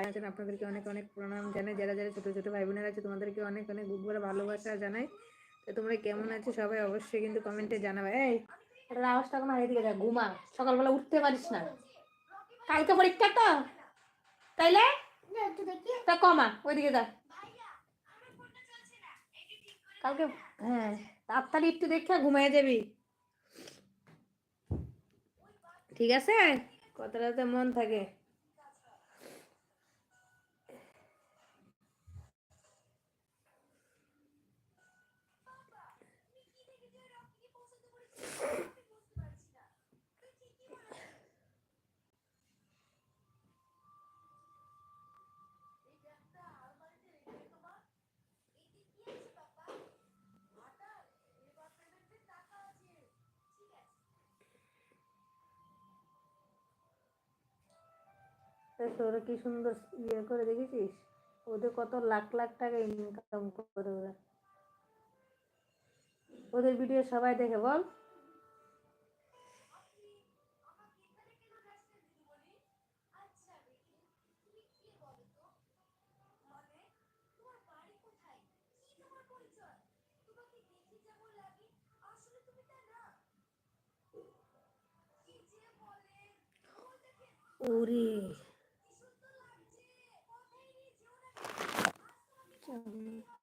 ভাই আছেন আপনাদেরকে অনেক অনেক প্রণাম জানাই। যারা যারা ছোট ছোট ভাই বোনেরা আছে, তোমাদেরকে অনেক অনেক বুক ভরা ভালোবাসা জানাই। তো তোমরা কেমন আছো সবাই অবশ্যই কিন্তু কমেন্টে জানাবে। এই এটা আওয়াজটা কোনো এদিকে যা, ঘুমা। সকালবেলা উঠতে পারিস না। কালকে পরীক্ষা তো। তাইলে? তা কমা, ওইদিকে যা। কালকে হ্যাঁ তাড়াতাড়ি একটু দেখে ঘুমিয়ে যাবি। ঠিক আছে? কথাটাতে মন থাকে। তোরা কি সুন্দর ইয়ে করে দেখেছিস? ওদের কত লাখ লাখ টাকা ইনকাম করে ওরা। ওদের ভিডিও সবাই দেখে, বল। ওরে। তো